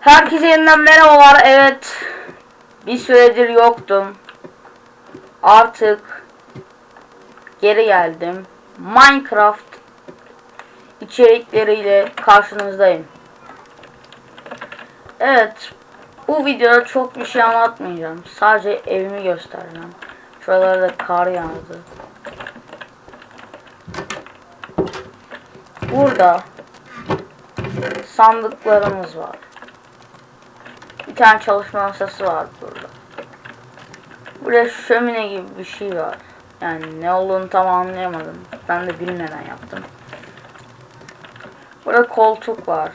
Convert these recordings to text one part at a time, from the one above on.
Herkese yeniden merhabalar. Evet. Bir süredir yoktum. Artık geri geldim. Minecraft içerikleriyle karşınızdayım. Evet. Bu videoda çok bir şey anlatmayacağım. Sadece evimi göstereceğim. Şuralarda kar yağdı. Burada sandıklarımız var. Tane çalışma masası var burada. Burada şömine gibi bir şey var. Yani ne olduğunu tam anlayamadım. Ben de bilmeden yaptım. Burada koltuk var.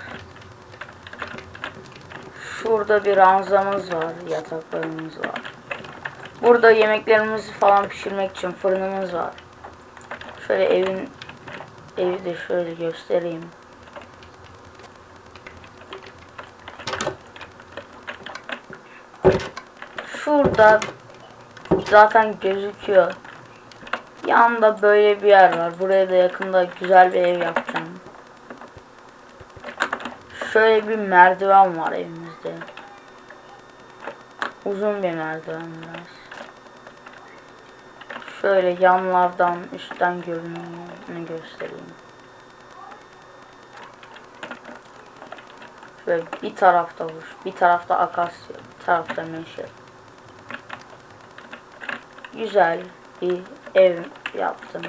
Şurada bir ranzamız var. Yataklarımız var. Burada yemeklerimizi falan pişirmek için fırınımız var. Şöyle evin evi de şöyle göstereyim. Şurada zaten gözüküyor. Yanında böyle bir yer var. Buraya da yakında güzel bir ev yapacağım. Şöyle bir merdiven var evimizde. Uzun bir merdiven biraz. Şöyle yanlardan üstten görünümünü göstereyim. Şöyle bir tarafta huş, bir tarafta akasya, bir tarafta meşe. Güzel bir ev yaptım.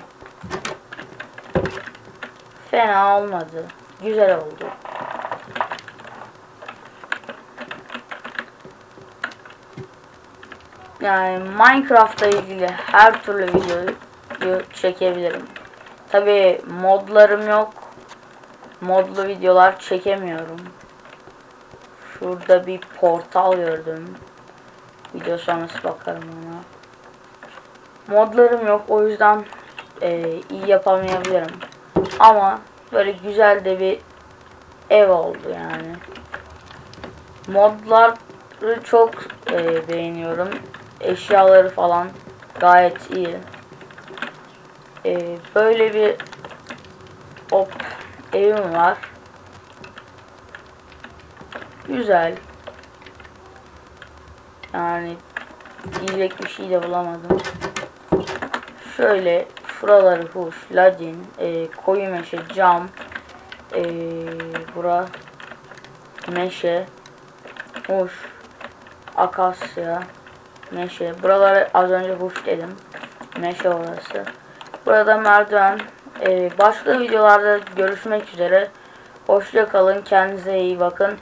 Fena olmadı. Güzel oldu. Yani Minecraft'la ilgili her türlü videoyu çekebilirim. Tabi modlarım yok. Modlu videolar çekemiyorum. Şurada bir portal gördüm. Video sonrası bakarım ona. Modlarım yok o yüzden e, iyi yapamayabilirim. Ama böyle güzel de bir ev oldu yani. Modları çok e, beğeniyorum. Eşyaları falan gayet iyi. E, böyle bir hop evim var. Güzel. Yani diyecek bir şey de bulamadım. Şöyle şuraları huş, ladin, e, koyu meşe, cam, e, bura meşe, huş, akasya, meşe. Buraları az önce huş dedim. Meşe orası. Burada merdiven. E, başka videolarda görüşmek üzere. Hoşça kalın. Kendinize iyi bakın.